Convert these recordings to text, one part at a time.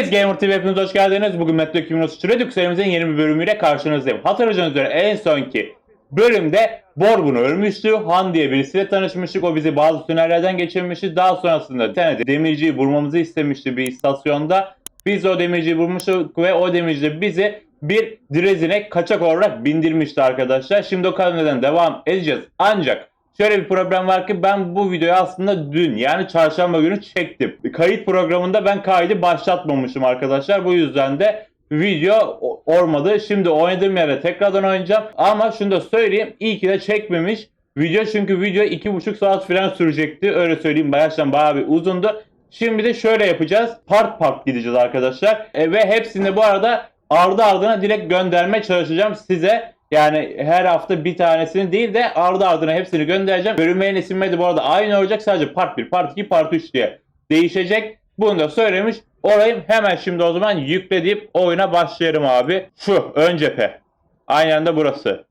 Yes Gamer TV hepiniz hoş geldiniz. Bugün Metro 2033 Redux serimizin yeni bir bölümüyle karşınızdayım. Hatırlayacağınız üzere en sonki bölümde Borgun ölmüştü. Han diye birisiyle tanışmıştık. O bizi bazı tünellerden geçirmişti. Daha sonrasında bir tane demirciyi vurmamızı istemişti bir istasyonda. Biz o demirciyi vurmuştuk ve o demirci de bizi bir direzine kaçak olarak bindirmişti arkadaşlar. Şimdi o kanaldan devam edeceğiz. Ancak Şöyle bir problem var ki ben bu videoyu aslında dün yani çarşamba günü çektim. Kayıt programında ben kaydı başlatmamışım arkadaşlar. Bu yüzden de video olmadı. Şimdi oynadığım yere tekrardan oynayacağım. Ama şunu da söyleyeyim. iyi ki de çekmemiş. Video çünkü video iki buçuk saat falan sürecekti. Öyle söyleyeyim. Baştan bayağı bir uzundu. Şimdi de şöyle yapacağız. Part part gideceğiz arkadaşlar. E, ve hepsini bu arada ardı ardına direkt göndermeye çalışacağım size. Yani her hafta bir tanesini değil de ardı ardına hepsini göndereceğim. Bölümlerin isimleri de bu arada aynı olacak. Sadece part 1, part 2, part 3 diye değişecek. Bunu da söylemiş olayım. Hemen şimdi o zaman yükle deyip oyuna başlayalım abi. Şu ön cephe. Aynı anda burası.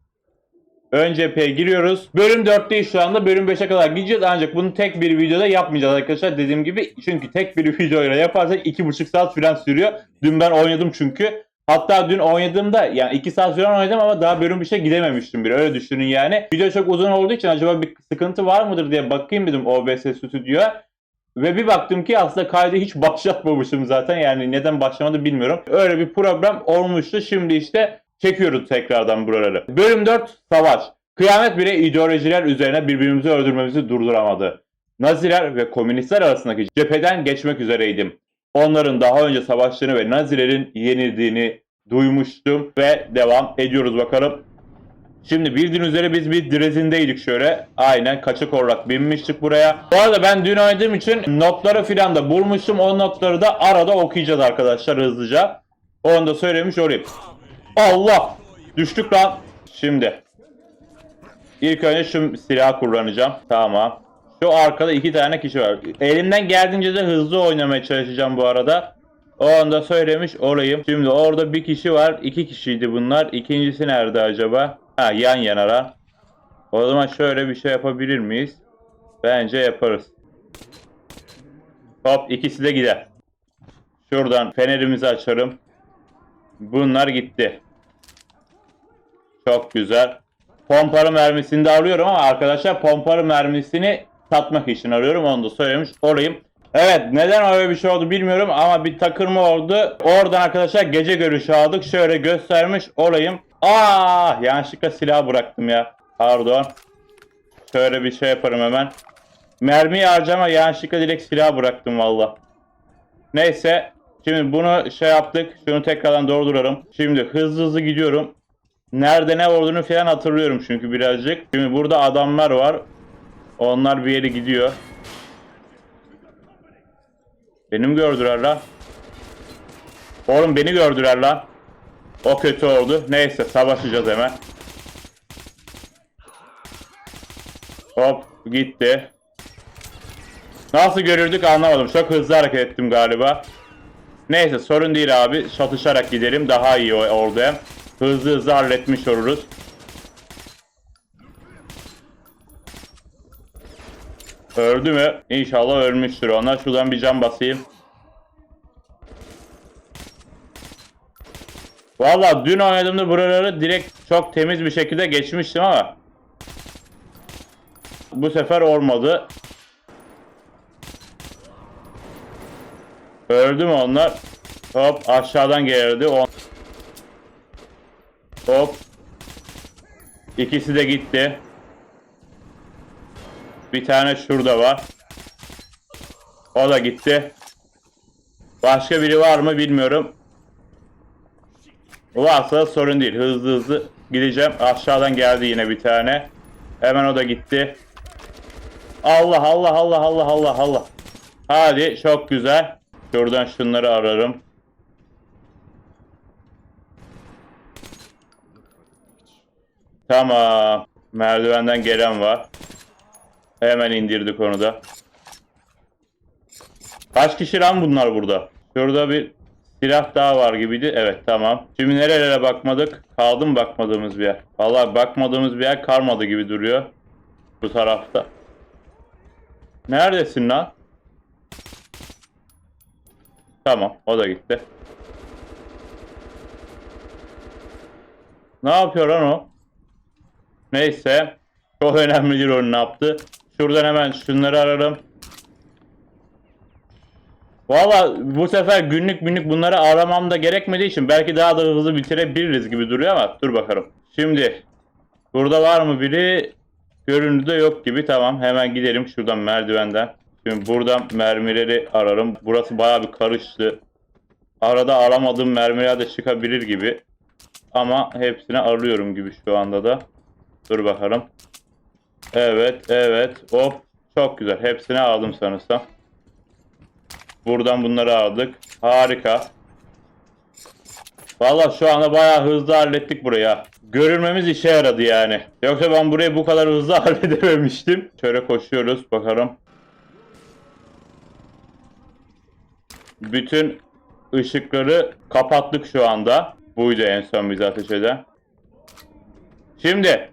Ön cepheye giriyoruz. Bölüm 4'teyiz şu anda. Bölüm 5'e kadar gideceğiz. Ancak bunu tek bir videoda yapmayacağız arkadaşlar. Dediğim gibi çünkü tek bir videoyla yaparsak 2,5 saat falan sürüyor. Dün ben oynadım çünkü. Hatta dün oynadığımda yani 2 saat falan oynadım ama daha bölüm bir şey gidememiştim bir öyle düşünün yani. Video çok uzun olduğu için acaba bir sıkıntı var mıdır diye bakayım dedim OBS Studio'ya. Ve bir baktım ki aslında kaydı hiç başlatmamışım zaten yani neden başlamadı bilmiyorum. Öyle bir problem olmuştu. Şimdi işte çekiyoruz tekrardan buraları. Bölüm 4 Savaş. Kıyamet bile ideolojiler üzerine birbirimizi öldürmemizi durduramadı. Naziler ve komünistler arasındaki cepheden geçmek üzereydim. Onların daha önce savaştığını ve Nazilerin yenildiğini duymuştum ve devam ediyoruz bakalım. Şimdi bildiğiniz üzere biz bir drezindeydik şöyle. Aynen kaçak olarak binmiştik buraya. Bu arada ben dün oynadığım için notları filan da bulmuştum. O notları da arada okuyacağız arkadaşlar hızlıca. Onu da söylemiş olayım. Allah! Düştük lan. Şimdi. İlk önce şu silahı kullanacağım. Tamam. Şu arkada iki tane kişi var. Elimden geldiğince de hızlı oynamaya çalışacağım bu arada. O anda söylemiş olayım. Şimdi orada bir kişi var. iki kişiydi bunlar. İkincisi nerede acaba? Ha yan yanalar. O zaman şöyle bir şey yapabilir miyiz? Bence yaparız. Hop ikisi de gider. Şuradan fenerimizi açarım. Bunlar gitti. Çok güzel. Pompalı mermisini de arıyorum ama arkadaşlar pompalı mermisini satmak için arıyorum. Onu da söylemiş olayım. Evet neden öyle bir şey oldu bilmiyorum ama bir takırma oldu. Oradan arkadaşlar gece görüşü aldık. Şöyle göstermiş olayım. Aa yanlışlıkla silah bıraktım ya. Pardon. Şöyle bir şey yaparım hemen. Mermiyi harcama yanlışlıkla direkt silah bıraktım valla. Neyse. Şimdi bunu şey yaptık. Şunu tekrardan dolduralım. Şimdi hızlı hızlı gidiyorum. Nerede ne olduğunu falan hatırlıyorum çünkü birazcık. Şimdi burada adamlar var. Onlar bir yere gidiyor. Beni mi gördüler lan? Oğlum beni gördüler lan. O kötü oldu. Neyse savaşacağız hemen. Hop gitti. Nasıl görürdük anlamadım. Çok hızlı hareket ettim galiba. Neyse sorun değil abi. Çatışarak gidelim. Daha iyi oldu. Hızlı hızlı halletmiş oluruz. Öldü mü? İnşallah ölmüştür onlar. Şuradan bir can basayım. Valla dün oynadığımda buraları direkt çok temiz bir şekilde geçmiştim ama bu sefer olmadı. Öldü mü onlar? Hop aşağıdan gelirdi. On... Hop. İkisi de gitti. Bir tane şurada var. O da gitti. Başka biri var mı bilmiyorum. Varsa sorun değil. Hızlı hızlı gideceğim. Aşağıdan geldi yine bir tane. Hemen o da gitti. Allah Allah Allah Allah Allah Allah. Hadi çok güzel. Şuradan şunları ararım. Tamam. Merdivenden gelen var. Hemen indirdik onu da. Kaç kişi lan bunlar burada? Şurada bir silah daha var gibiydi. Evet tamam. Şimdi nerelere bakmadık? Kaldı mı bakmadığımız bir yer? Vallahi bakmadığımız bir yer kalmadı gibi duruyor. Bu tarafta. Neredesin lan? Tamam o da gitti. Ne yapıyor lan o? Neyse. Çok önemli değil onun ne yaptı. Şuradan hemen şunları ararım. Valla bu sefer günlük günlük bunları aramam da gerekmediği için belki daha da hızlı bitirebiliriz gibi duruyor ama dur bakalım. Şimdi burada var mı biri? Görüntüde yok gibi. Tamam hemen gidelim şuradan merdivenden. Şimdi buradan mermileri ararım. Burası bayağı bir karıştı. Arada aramadığım mermiler de çıkabilir gibi. Ama hepsini arıyorum gibi şu anda da. Dur bakalım. Evet, evet. Hop. Çok güzel. Hepsini aldım sanırsam. Buradan bunları aldık. Harika. Valla şu anda bayağı hızlı hallettik buraya. Görülmemiz işe yaradı yani. Yoksa ben burayı bu kadar hızlı halledememiştim. Şöyle koşuyoruz bakalım. Bütün ışıkları kapattık şu anda. Buydu en son bize ateş eden. Şimdi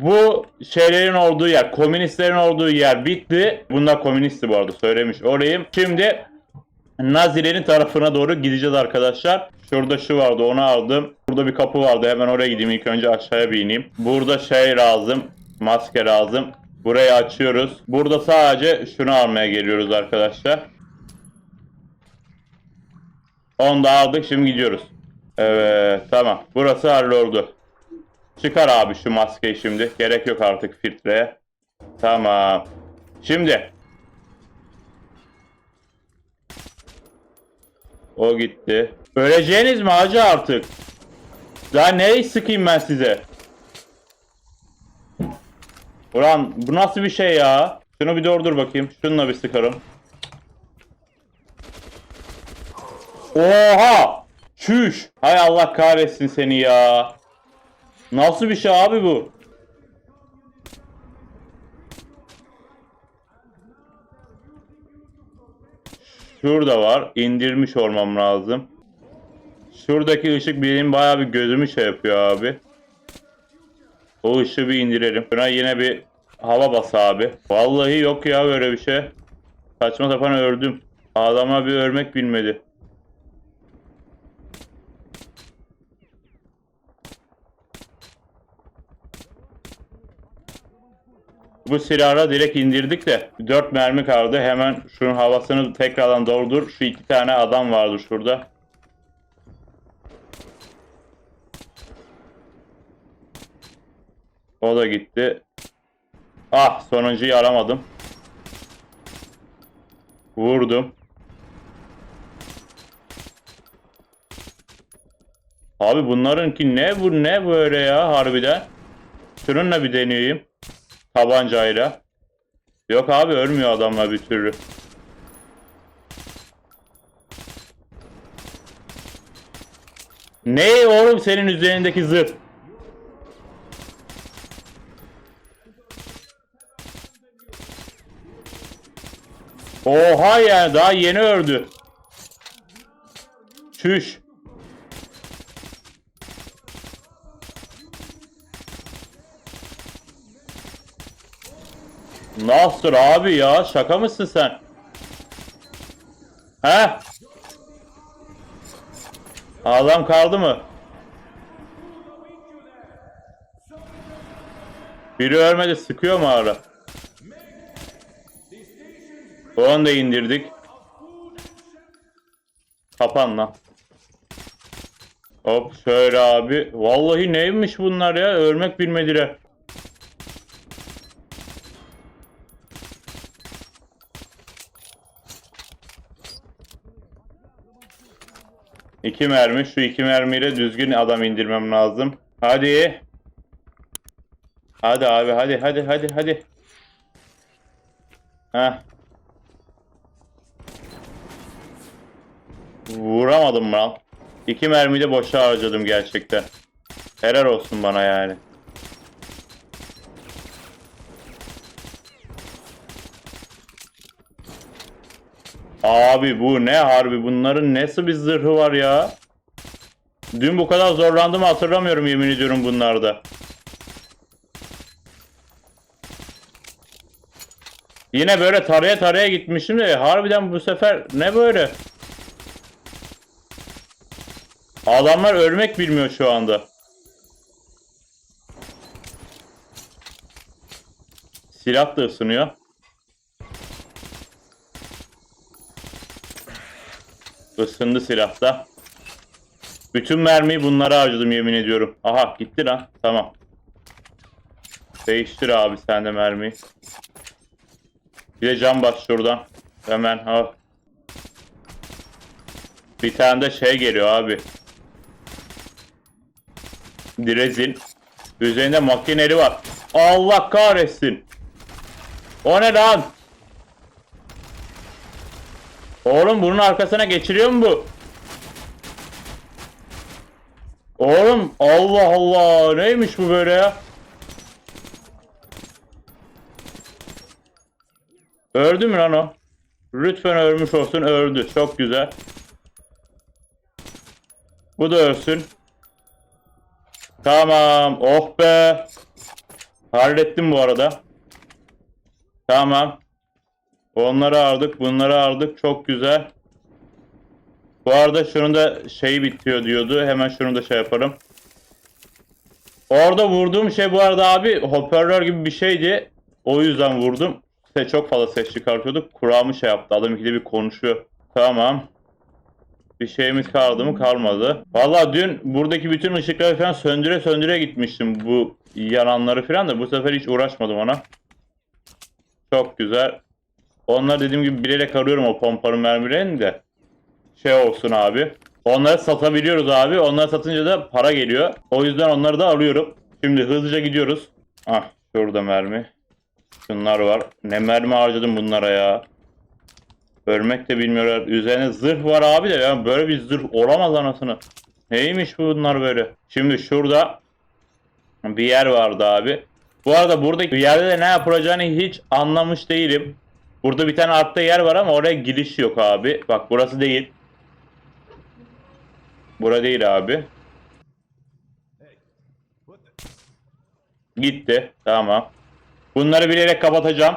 bu şeylerin olduğu yer, komünistlerin olduğu yer bitti. Bunlar komünistti bu arada söylemiş olayım. Şimdi Nazilerin tarafına doğru gideceğiz arkadaşlar. Şurada şu vardı onu aldım. Burada bir kapı vardı hemen oraya gideyim ilk önce aşağıya bir ineyim. Burada şey lazım. Maske lazım. Burayı açıyoruz. Burada sadece şunu almaya geliyoruz arkadaşlar. Onu da aldık şimdi gidiyoruz. Evet tamam. Burası halloldu. Çıkar abi şu maskeyi şimdi. Gerek yok artık filtreye. Tamam. Şimdi. O gitti. Öleceğiniz mi hacı artık? Daha neyi sıkayım ben size? Ulan bu nasıl bir şey ya? Şunu bir durdur bakayım. Şununla bir sıkarım. Oha! Çüş! Hay Allah kahretsin seni ya. Nasıl bir şey abi bu? Şurada var. İndirmiş olmam lazım. Şuradaki ışık benim bayağı bir gözümü şey yapıyor abi. O ışığı bir indirelim. Şuna yine bir hava bas abi. Vallahi yok ya böyle bir şey. Saçma sapan ördüm. Adama bir örmek bilmedi. Bu silahla direkt indirdik de 4 mermi kaldı. Hemen şunun havasını tekrardan doldur. Şu iki tane adam vardı şurada. O da gitti. Ah sonuncuyu aramadım. Vurdum. Abi bunlarınki ne bu ne böyle ya harbiden. Şununla bir deneyeyim. Tabancayla. Yok abi ölmüyor adamlar bir türlü. Ne oğlum senin üzerindeki zırh? Oha ya daha yeni ördü. Çüş. Nasıl abi ya? Şaka mısın sen? He? Adam kaldı mı? Biri ölmedi sıkıyor mu ara? Onu da indirdik. Kapan lan. Hop şöyle abi. Vallahi neymiş bunlar ya? Ölmek bilmediler. İki mermi. Şu iki mermiyle düzgün adam indirmem lazım. Hadi. Hadi abi hadi hadi hadi hadi. Heh. Vuramadım lan. İki mermiyi de boşa harcadım gerçekten. Helal olsun bana yani. Abi bu ne harbi bunların nasıl bir zırhı var ya. Dün bu kadar zorlandığımı hatırlamıyorum yemin ediyorum bunlarda. Yine böyle taraya taraya gitmişim de harbiden bu sefer ne böyle? Adamlar ölmek bilmiyor şu anda. Silah da ısınıyor. Isındı silah da. Bütün mermiyi bunlara harcadım yemin ediyorum. Aha gitti lan. Tamam. Değiştir abi sen de mermiyi. Bir de cam bas şuradan. Hemen al. Bir tane de şey geliyor abi. Direzin. Üzerinde makineli var. Allah kahretsin. O ne lan? Oğlum bunun arkasına geçiriyor mu bu? Oğlum Allah Allah neymiş bu böyle ya? Öldü mü lan o? Lütfen ölmüş olsun öldü. Çok güzel. Bu da ölsün. Tamam. Oh be. Hallettim bu arada. Tamam. Onları aldık. Bunları aldık. Çok güzel. Bu arada şunun da şeyi bitiyor diyordu. Hemen şunu da şey yaparım. Orada vurduğum şey bu arada abi hoparlör gibi bir şeydi. O yüzden vurdum. Ses çok fazla ses çıkartıyordu. Kulağımı şey yaptı. Adam ikide bir konuşuyor. Tamam. Bir şeyimiz kaldı mı? Kalmadı. Valla dün buradaki bütün ışıkları falan söndüre söndüre gitmiştim. Bu yananları falan da bu sefer hiç uğraşmadım ona. Çok güzel. Onlar dediğim gibi bilerek arıyorum o pompanın mermilerini de. Şey olsun abi. Onları satabiliyoruz abi. Onları satınca da para geliyor. O yüzden onları da alıyorum. Şimdi hızlıca gidiyoruz. Ah şurada mermi. Şunlar var. Ne mermi harcadım bunlara ya. Ölmek de bilmiyorlar. Üzerine zırh var abi de ya böyle bir zırh olamaz anasını. Neymiş bunlar böyle? Şimdi şurada bir yer vardı abi. Bu arada buradaki yerde de ne yapılacağını hiç anlamış değilim. Burada bir tane altta yer var ama oraya giriş yok abi. Bak burası değil. Bura değil abi. Gitti. Tamam. Bunları bilerek kapatacağım.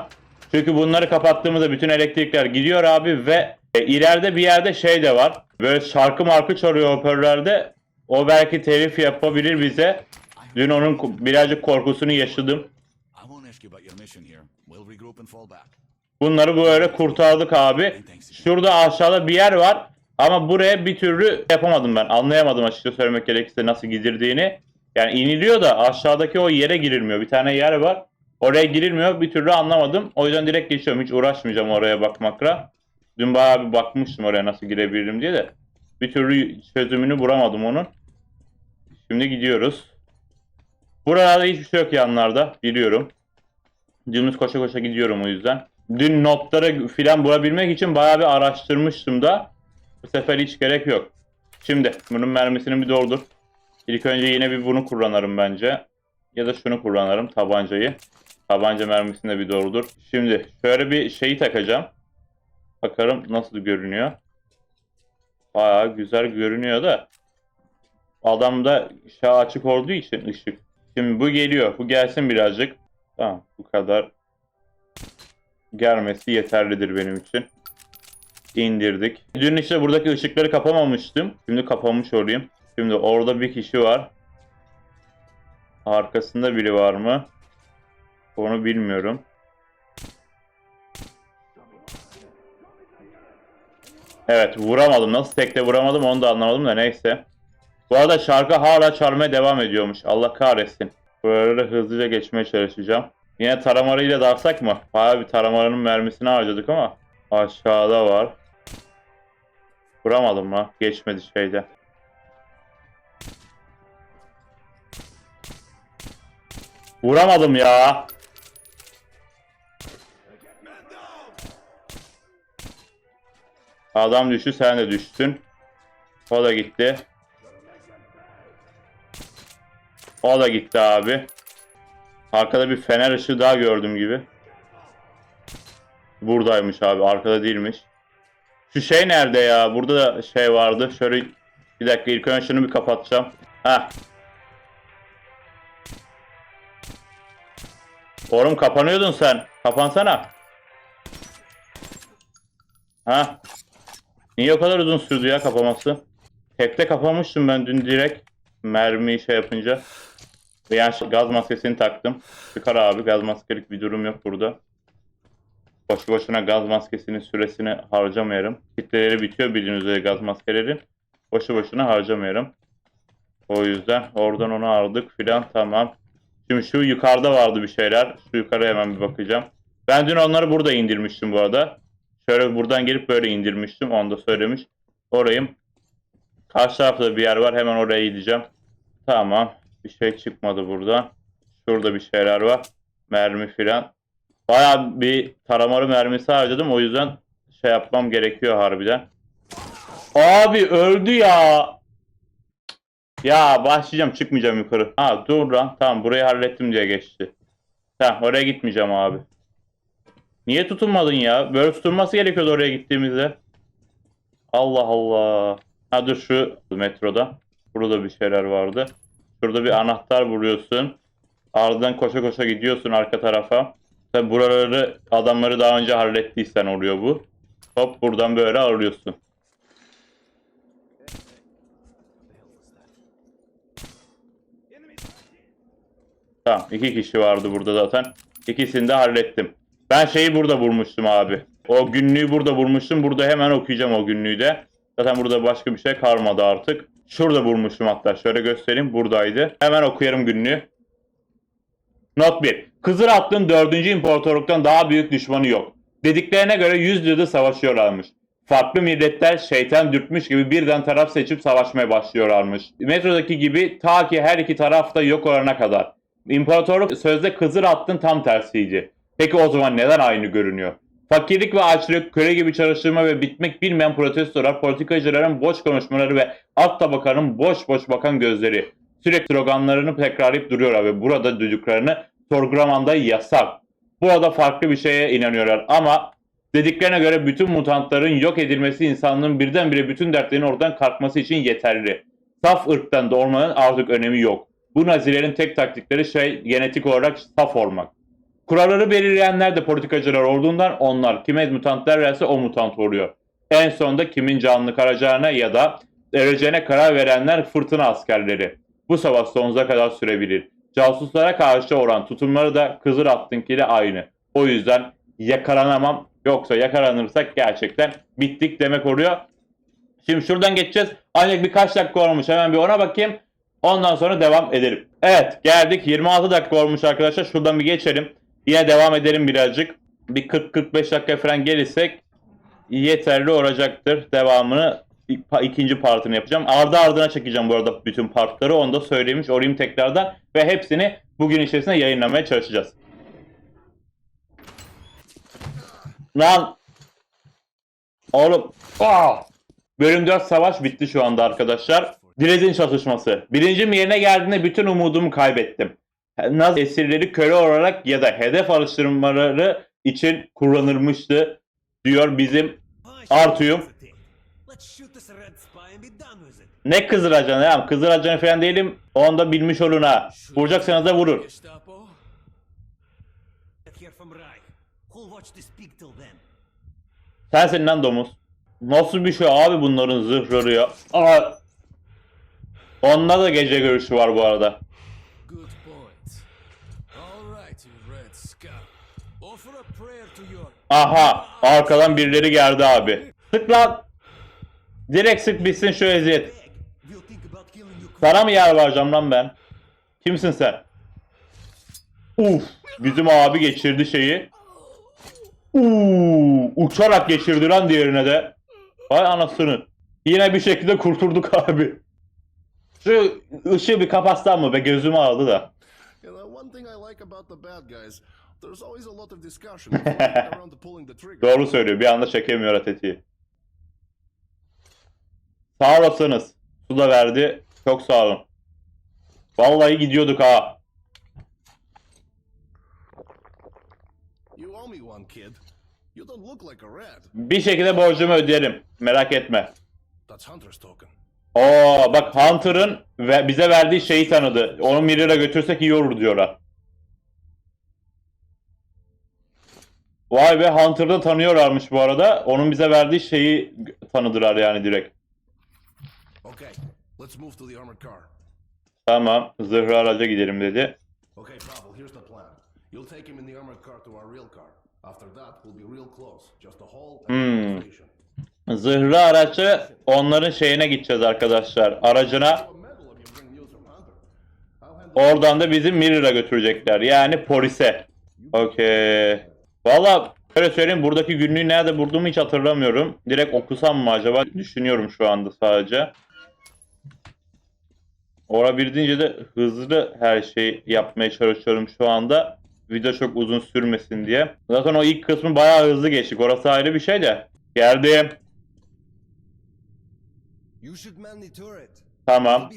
Çünkü bunları kapattığımızda bütün elektrikler gidiyor abi ve e, ileride bir yerde şey de var. Böyle şarkı markı çalıyor hoparlörlerde. O belki telif yapabilir bize. Dün onun birazcık korkusunu yaşadım. I won't ask you about your mission here. We'll regroup and fall back. Bunları böyle kurtardık abi. Şurada aşağıda bir yer var. Ama buraya bir türlü yapamadım ben. Anlayamadım açıkça söylemek gerekirse nasıl gidildiğini. Yani iniliyor da aşağıdaki o yere girilmiyor. Bir tane yer var. Oraya girilmiyor. Bir türlü anlamadım. O yüzden direkt geçiyorum. Hiç uğraşmayacağım oraya bakmakla. Dün bayağı bir bakmıştım oraya nasıl girebilirim diye de. Bir türlü çözümünü bulamadım onun. Şimdi gidiyoruz. Buralarda hiçbir şey yok yanlarda. Biliyorum. Dümdüz koşa koşa gidiyorum o yüzden. Dün notları filan bulabilmek için bayağı bir araştırmıştım da. Bu sefer hiç gerek yok. Şimdi bunun mermisini bir doldur. İlk önce yine bir bunu kullanırım bence. Ya da şunu kullanırım tabancayı. Tabanca mermisini de bir doldur. Şimdi şöyle bir şeyi takacağım. Bakalım nasıl görünüyor. Bayağı güzel görünüyor da. Adamda şey açık olduğu için ışık. Şimdi bu geliyor. Bu gelsin birazcık. Tamam bu kadar gelmesi yeterlidir benim için. İndirdik. Dün işte buradaki ışıkları kapamamıştım. Şimdi kapamış olayım. Şimdi orada bir kişi var. Arkasında biri var mı? Onu bilmiyorum. Evet vuramadım. Nasıl tekte vuramadım onu da anlamadım da neyse. Bu arada şarkı hala çalmaya devam ediyormuş. Allah kahretsin. Böyle hızlıca geçmeye çalışacağım. Yine taramarıyla dalsak mı? Bayağı bir taramarının mermisini harcadık ama. Aşağıda var. Vuramadım mı? Geçmedi şeyde. Vuramadım ya. Adam düştü sen de düştün. O da gitti. O da gitti abi. Arkada bir fener ışığı daha gördüm gibi. Buradaymış abi. Arkada değilmiş. Şu şey nerede ya? Burada da şey vardı. Şöyle bir dakika ilk önce şunu bir kapatacağım. Heh. Oğlum kapanıyordun sen. Kapansana. Ha. Niye o kadar uzun sürdü ya kapaması? Tekte kapamıştım ben dün direkt mermi şey yapınca. Ve yani şu gaz maskesini taktım. Çıkar abi gaz maskelik bir durum yok burada. Boşu boşuna gaz maskesinin süresini harcamayarım. Kitleleri bitiyor bildiğiniz üzere gaz maskelerin. Boşu boşuna harcamayarım. O yüzden oradan onu aldık filan tamam. Şimdi şu yukarıda vardı bir şeyler. Şu yukarıya hemen bir bakacağım. Ben dün onları burada indirmiştim bu arada. Şöyle buradan gelip böyle indirmiştim. Onu da söylemiş. Orayım. Karşı tarafta bir yer var. Hemen oraya gideceğim. Tamam. Bir şey çıkmadı burada. Şurada bir şeyler var. Mermi filan. Baya bir taramalı mermisi harcadım. O yüzden şey yapmam gerekiyor harbiden. Abi öldü ya. Ya başlayacağım çıkmayacağım yukarı. Ha dur lan. Tamam burayı hallettim diye geçti. Tamam oraya gitmeyeceğim abi. Niye tutulmadın ya? Böyle tutulması gerekiyordu oraya gittiğimizde. Allah Allah. Ha dur şu metroda. Burada bir şeyler vardı. Şurada bir anahtar vuruyorsun. Ardından koşa koşa gidiyorsun arka tarafa. Tabi buraları adamları daha önce hallettiysen oluyor bu. Hop buradan böyle arıyorsun. Tamam iki kişi vardı burada zaten. İkisini de hallettim. Ben şeyi burada vurmuştum abi. O günlüğü burada vurmuştum. Burada hemen okuyacağım o günlüğü de. Zaten burada başka bir şey kalmadı artık. Şurada vurmuştum hatta. Şöyle göstereyim. Buradaydı. Hemen okuyarım günlüğü. Not 1. Kızıl Atlı'nın 4. imparatorluktan daha büyük düşmanı yok. Dediklerine göre 100 yıldır savaşıyorlarmış. Farklı milletler şeytan dürtmüş gibi birden taraf seçip savaşmaya başlıyorlarmış. Metrodaki gibi ta ki her iki taraf da yok olana kadar. İmparatorluk sözde Kızıl Atlı'nın tam tersiydi. Peki o zaman neden aynı görünüyor? Fakirlik ve açlık, köle gibi çalıştırma ve bitmek bilmeyen protestolar, politikacıların boş konuşmaları ve alt tabakanın boş boş bakan gözleri. Sürekli sloganlarını tekrarlayıp duruyorlar ve burada duyduklarını sorgulamanda yasak. Burada farklı bir şeye inanıyorlar ama dediklerine göre bütün mutantların yok edilmesi insanlığın birdenbire bütün dertlerinin oradan kalkması için yeterli. Saf ırktan doğmanın artık önemi yok. Bu nazilerin tek taktikleri şey genetik olarak saf olmak. Kuralları belirleyenler de politikacılar olduğundan onlar kime mutant derlerse o mutant oluyor. En sonunda kimin canını karacağına ya da vereceğine karar verenler fırtına askerleri. Bu savaş sonsuza kadar sürebilir. Casuslara karşı olan tutumları da Kızıl Atlı'nkiyle aynı. O yüzden yakalanamam yoksa yakalanırsak gerçekten bittik demek oluyor. Şimdi şuradan geçeceğiz. Ancak birkaç dakika olmuş. Hemen bir ona bakayım. Ondan sonra devam edelim. Evet geldik. 26 dakika olmuş arkadaşlar. Şuradan bir geçelim. Yine devam edelim birazcık. Bir 40-45 dakika falan gelirsek yeterli olacaktır. Devamını ik- ikinci partını yapacağım. Ardı ardına çekeceğim bu arada bütün partları. Onu da söylemiş olayım tekrardan. Ve hepsini bugün içerisinde yayınlamaya çalışacağız. Lan Oğlum. Ah! Bölüm 4 savaş bitti şu anda arkadaşlar. Direz'in çatışması. Birincim yerine geldiğinde bütün umudumu kaybettim. Naz esirleri köle olarak ya da hedef alıştırmaları için kullanılmıştı diyor bizim it. Ne Kızıl Ajanı ya Kızıl Ajanı falan değilim. Onu da bilmiş olun ha. Vuracaksanız da vurur. Sensin lan domuz. Nasıl bir şey abi bunların zırhları ya. Aa. Onda da gece görüşü var bu arada. Good point. All right, you red scout. Offer a prayer to your Aha arkadan birileri geldi abi. Sık lan. Direkt sık bitsin şu eziyet. Sana mı yer vereceğim lan ben? Kimsin sen? Uf, bizim abi geçirdi şeyi. Uuu, uçarak geçirdi lan diğerine de. Vay anasını. Yine bir şekilde kurtulduk abi. Şu ışığı bir kapatsam mı be gözümü aldı da. Doğru söylüyor. Bir anda çekemiyor atetiği. Sağ olasınız. Su da verdi. Çok sağ olun. Vallahi gidiyorduk ha. You owe me one, kid. You don't look like a rat. Bir şekilde borcumu ödeyelim. Merak etme. Oo bak Hunter'ın ve bize verdiği şeyi tanıdı. Onu Mirror'a götürsek iyi olur diyorlar. Vay be Hunter'da tanıyorlarmış bu arada. Onun bize verdiği şeyi tanıdılar yani direkt. Okay, let's move to the armored car. Tamam. Zırhlı araca gidelim dedi. Okay, Pavel, here's the plan. You'll take him in the armored car to our real car. After that, we'll be real close. Just a hall and Hmm. Zırhlı aracı onların şeyine gideceğiz arkadaşlar. Aracına oradan da bizi Mirror'a götürecekler. Yani polise. Okey. Valla şöyle söyleyeyim buradaki günlüğü nerede bulduğumu hiç hatırlamıyorum. Direkt okusam mı acaba düşünüyorum şu anda sadece. Olabildiğince de hızlı her şeyi yapmaya çalışıyorum şu anda. Video çok uzun sürmesin diye. Zaten o ilk kısmı bayağı hızlı geçtik. Orası ayrı bir şey de. Geldim. Tamam.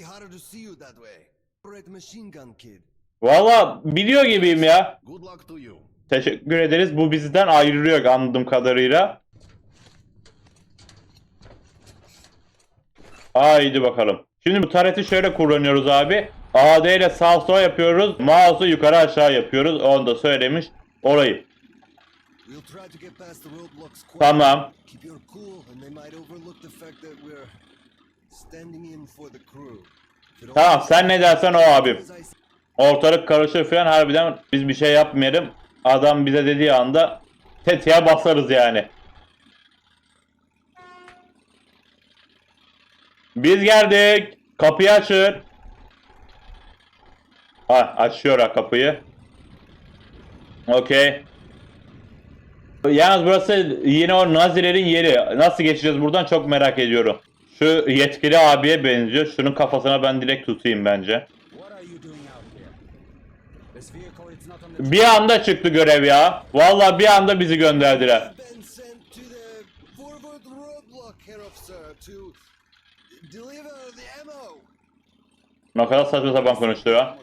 Valla biliyor gibiyim ya. Good luck to you. Teşekkür ederiz. Bu bizden ayrılıyor anladığım kadarıyla. Haydi bakalım. Şimdi bu tareti şöyle kullanıyoruz abi. AD ile sağ sol yapıyoruz. Mouse'u yukarı aşağı yapıyoruz. Onu da söylemiş olayım. Tamam. Tamam sen ne dersen o abim. Ortalık karışır falan harbiden biz bir şey yapmayalım. Adam bize dediği anda tetiğe basarız yani. Biz geldik. Kapıyı açın. Ha açıyor ha kapıyı. Okey. Yalnız burası yine o Nazilerin yeri. Nasıl geçeceğiz buradan çok merak ediyorum. Şu yetkili abiye benziyor. Şunun kafasına ben direkt tutayım bence. Bir anda çıktı görev ya. Vallahi bir anda bizi gönderdiler. Ne kadar saçma sapan konuştu ya.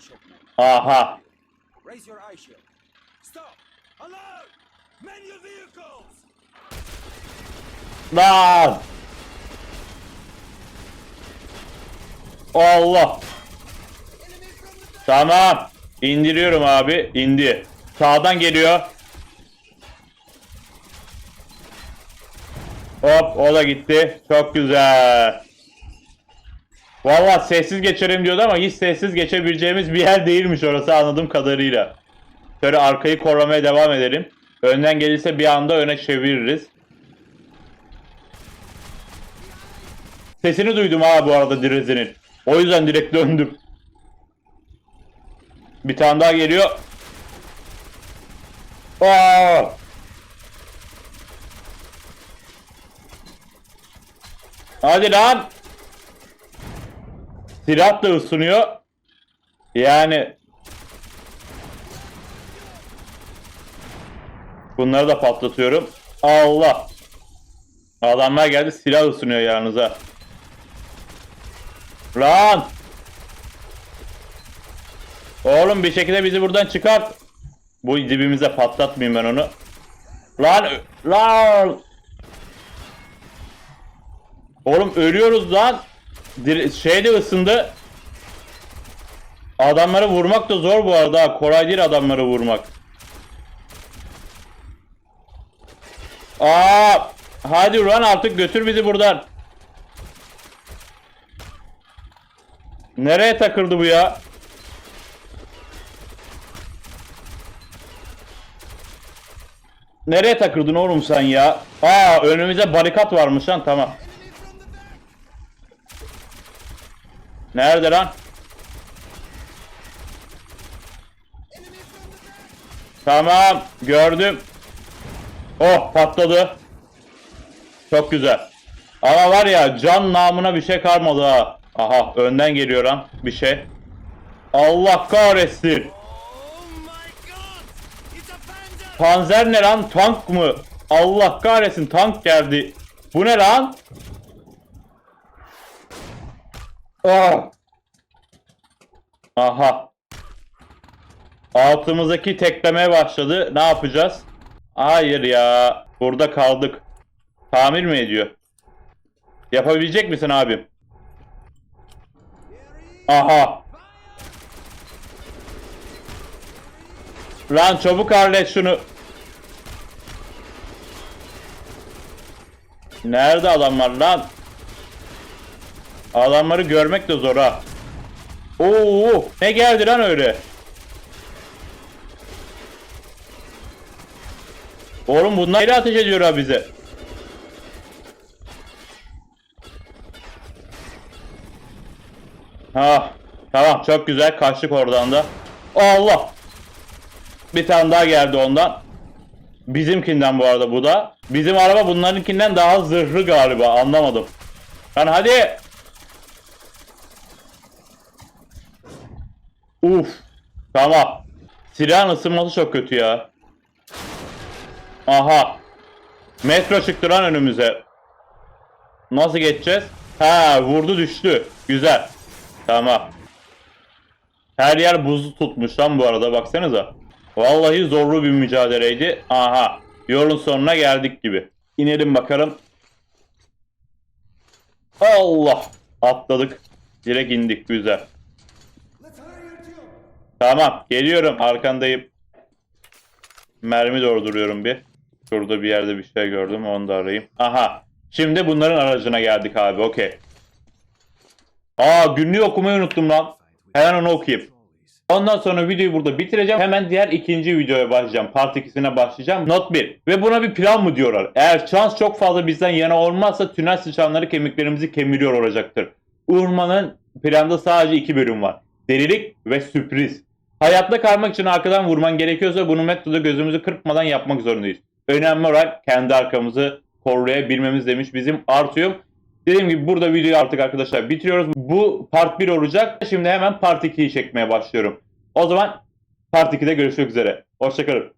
Aha. Lan. Allah. Tamam. İndiriyorum abi. İndi. Sağdan geliyor. Hop o da gitti. Çok güzel. Valla sessiz geçerim diyordu ama hiç sessiz geçebileceğimiz bir yer değilmiş orası anladığım kadarıyla. Şöyle arkayı korumaya devam edelim. Önden gelirse bir anda öne çeviririz. Sesini duydum ha bu arada Drizzy'nin. O yüzden direkt döndüm. Bir tane daha geliyor. Aa! Hadi lan. Silah da ısınıyor. Yani Bunları da patlatıyorum. Allah. Adamlar geldi silah ısınıyor yanınıza. Lan! Oğlum bir şekilde bizi buradan çıkart. Bu dibimize patlatmayayım ben onu. Lan! Lan! Oğlum ölüyoruz lan. Şey de ısındı. Adamları vurmak da zor bu arada. Kolay değil adamları vurmak. Aa! Hadi Ruan artık götür bizi buradan. Nereye takıldı bu ya? Nereye takıldın oğlum sen ya? Aa önümüzde barikat varmış lan tamam. Nerede lan? Tamam gördüm. Oh patladı. Çok güzel. Ama var ya can namına bir şey kalmadı ha. Aha önden geliyor lan bir şey. Allah kahretsin. Oh my god! It's a panzer! Ne lan tank mı? Allah kahretsin tank geldi. Bu ne lan? Ah. Aha. Altımızdaki teklemeye başladı. Ne yapacağız? Hayır ya. Burada kaldık. Tamir mi ediyor? Yapabilecek misin abim? Aha. Lan çabuk hallet şunu. Nerede adamlar lan? Adamları görmek de zor ha. Oo, ne geldi lan öyle? Oğlum bunlar neyle ateş ediyor ha bize? Ha, tamam çok güzel kaçtık oradan da. Allah! Bir tane daha geldi ondan. Bizimkinden bu arada bu da. Bizim araba bunlarınkinden daha zırhlı galiba anlamadım. Lan hadi! Uf! Tamam. Silahın ısınması çok kötü ya. Aha. Metro çıktı lan önümüze. Nasıl geçeceğiz? Ha vurdu düştü. Güzel. Tamam. Her yer buzlu tutmuş lan bu arada baksanıza. Vallahi zorlu bir mücadeleydi. Aha. Yolun sonuna geldik gibi. İnelim bakalım. Allah. Atladık. Direkt indik. Güzel. Tamam. Geliyorum. Arkandayım. Mermi dolduruyorum bir. Şurada bir yerde bir şey gördüm. Onu da arayayım. Aha. Şimdi bunların aracına geldik abi. Okey. Aa günlüğü okumayı unuttum lan. Hemen onu okuyayım. Ondan sonra videoyu burada bitireceğim. Hemen diğer ikinci videoya başlayacağım. Part 2'sine başlayacağım. Not 1. Ve buna bir plan mı diyorlar? Eğer şans çok fazla bizden yana olmazsa tünel sıçanları kemiklerimizi kemiriyor olacaktır. Urman'ın planda sadece iki bölüm var. Delilik ve sürpriz. Hayatta kalmak için arkadan vurman gerekiyorsa bunu metoda gözümüzü kırpmadan yapmak zorundayız. Önemli olarak kendi arkamızı koruyabilmemiz demiş bizim Artuyum. Dediğim gibi burada videoyu artık arkadaşlar bitiriyoruz. Bu part 1 olacak. Şimdi hemen part 2'yi çekmeye başlıyorum. O zaman part 2'de görüşmek üzere. Hoşçakalın.